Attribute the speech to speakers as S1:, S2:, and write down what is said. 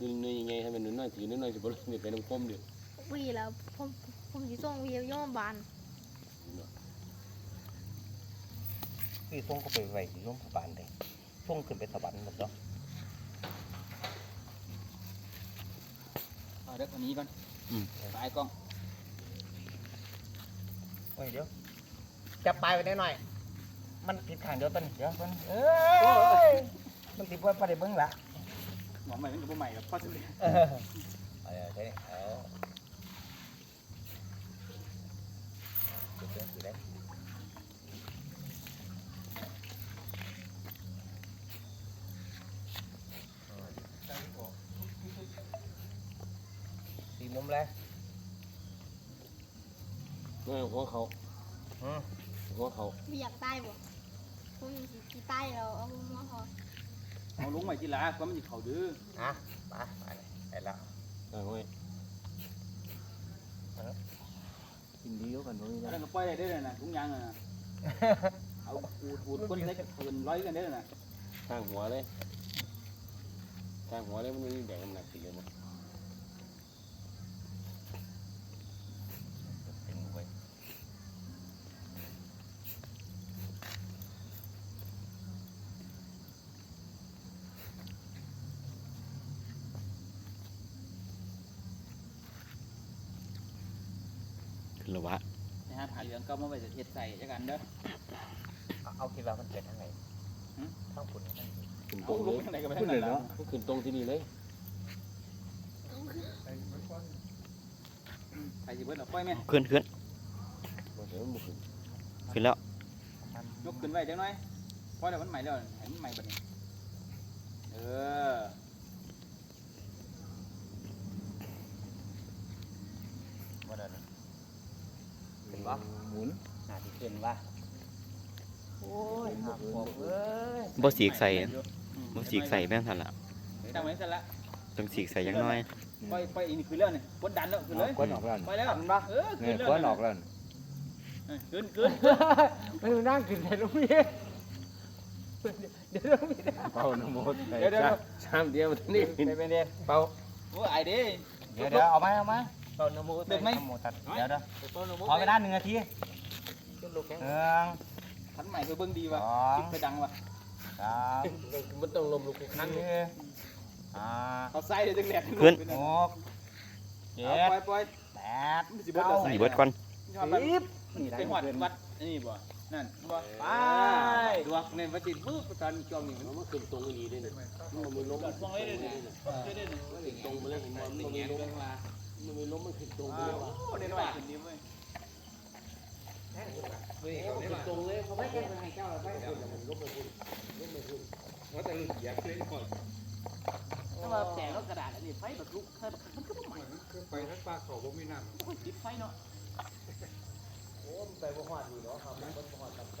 S1: คือเนื้อยังไงให้มันนุ่นน้อยถือนุ่นน้อยสิบ่ลยนี่ไปน้ำคมเด้อ
S2: วีแล้วผมผมสิส่งวีย่อมบาน
S3: คือส่งเขาไปไว้ที่โรงพยาบาลเลยส่งขึ้นไปสวรรค์หมดแล้ว
S4: เอาเด็กคนนี้ก่อนสายกล้อง
S3: โอ้ยเดี๋ยวจับปลายไปได้หน่อย มันผิดขางเดียวต้นเดี๋ยวต้นเอ้ยมันติดว่าประเดี๋ยวเบิ้งละ
S4: หมอใหม่เป็นกับใหม่กับพ่อสุดเลย
S3: เออเอาเดี๋ยวเอาเดี๋ยวเดี๋ยวสิได้ตีมุมเลย
S1: น้อยหัวเขา
S3: อืม
S1: หัวเขา
S2: ไม่อยากตายบ่ผมสิสิตายแล้วเอามาพอ
S4: เอาลงใหม่ทีละก็มันจะเข่าดื้อ
S3: อะไปไปเลยไปแล้ว
S1: ได้ห้อยกินดีก็กันบ่มี
S4: แล้ว
S1: นะ
S4: ก็ปล่อยได้ได้เลยนะทุงยางอะเอาอูดอูดก้นเล็กเกินร้อยกันได้เลยนะ
S1: ข้างหัวเลยข้างหัวเลยมันมีแบ่งน้ำหนักสิอยู่นะ
S3: เป็นไว้
S1: ขึ้นละวะ
S4: นะฮะผ่าเหลืองก็มาไปจะเทียดใส่จักันเด้อ
S3: เอาเอาคิดว่ามันเกิดทางไหน
S4: หืม
S3: ทางฝุ่นทางไหน
S1: ขึ้นต
S4: เอา
S1: รง
S4: ล
S1: เล
S4: ง
S1: ย
S4: ทางไหนก็ไปทางนั้นแล้ว
S1: ขึ้นตรงที่นี่เลย
S4: ใส่จีเบิร์ดเราปล่อยไหม
S5: ขึ้นขึ้น
S1: บ่เดี๋ยวมันบ่ขึ้น
S5: ขึ้นแล้ว
S4: ยกขึ้นไว้จังหน่อยปล่อยแล้วมันใหม่แล้วเห็นมันใหม่แบบนี้เออ
S3: ว่าเดิน เป็นวะ
S1: หมุน
S3: น่าที่เป็นวะโอ้ยหักผมเอ้ย
S5: บ่สีกใส่บ่สีกใส่แม่งทันละ
S4: ตั้งไว้เสร็จละ
S5: ต้องสีกใส่อยังน้อย
S4: ปล่อยปล่อยอีนี่ขึ้นแล้วนี่กดดันแล้วขึ้นเลย
S6: ก้นออกแล้ว
S4: ปล่อยแล้ว
S3: ทันปะ
S4: เออ
S6: เนี่
S4: ขึ้
S6: ย
S4: นแล้ว
S6: ก้นออกแล้ว
S4: เออขึ้นขึ้น
S3: ไม่รู้นั่งขึ้นไหนลูกพี่เดี๋ยวลูกพี่
S1: เป่าน้ำมดไป
S3: เดี๋ยวเดี๋ยว
S1: ชามเดียวมันนี่
S3: ไปเป็นเดียเป่า
S4: โอ้ไอเด้
S3: เดี๋ยวเดี๋ยวเอาไหมเอาไห ม
S4: ตอนนโมเด็กไหม
S3: โมตัดเดี๋ยวเดี๋ยว
S4: ตอนนโม
S3: ขอเวลาหนึ่งนาทีหนึ่ง
S4: ทันใหม่ไปเบิ้งดีว่ะ
S3: สอง
S4: คลิปไปดังว่ะ
S3: สาม
S1: มันต้องลมลูกครั้ง
S3: สี่ห้า
S4: เขาใส่เลยจังแหลก
S3: หกเจ็
S4: เอา
S3: ด
S4: ปล่อยปล่อย
S3: แปด
S4: มันสิเบิด
S3: เก้า
S4: แล้วใส่
S5: นี่เบิดก่อน
S3: สิบนี่ได้
S4: ไปห
S3: ห
S4: อ
S3: อ
S4: ด
S3: ด
S4: วัดนี่บ่นั่นบ่
S3: ไป
S4: ดวกในวัดจิตปุ๊บตอนจอมนี่มัน
S1: มันขึ้นตรงนี้เลยมันมีลม
S4: มองเลยเนี่ย
S1: ขึ้นตรงไปเลยเห็นมันมันมีล มมันมีลมมันขึ้นตรงไปเลยว่ะ
S4: โอ้เด่นว่าขึ้นดีเว้ย
S1: ขึ้นตรงเลยเขาไม่แค่ให้เจ้าเราไปขึ้นมันลมมันขึ้นลมมันขึ้น
S4: ถ้าว่าแจกแล้วกระดาษอันนี้ไฟแบบลุกมันก็บ่ใหม่
S6: ไปทั้งปลาเขาบ่มีน้ำ
S4: มันติดไฟเนาะ
S1: โอ้มันไปบ่ฮอดนี่เนาะครับมันบ่ฮอดตามใจ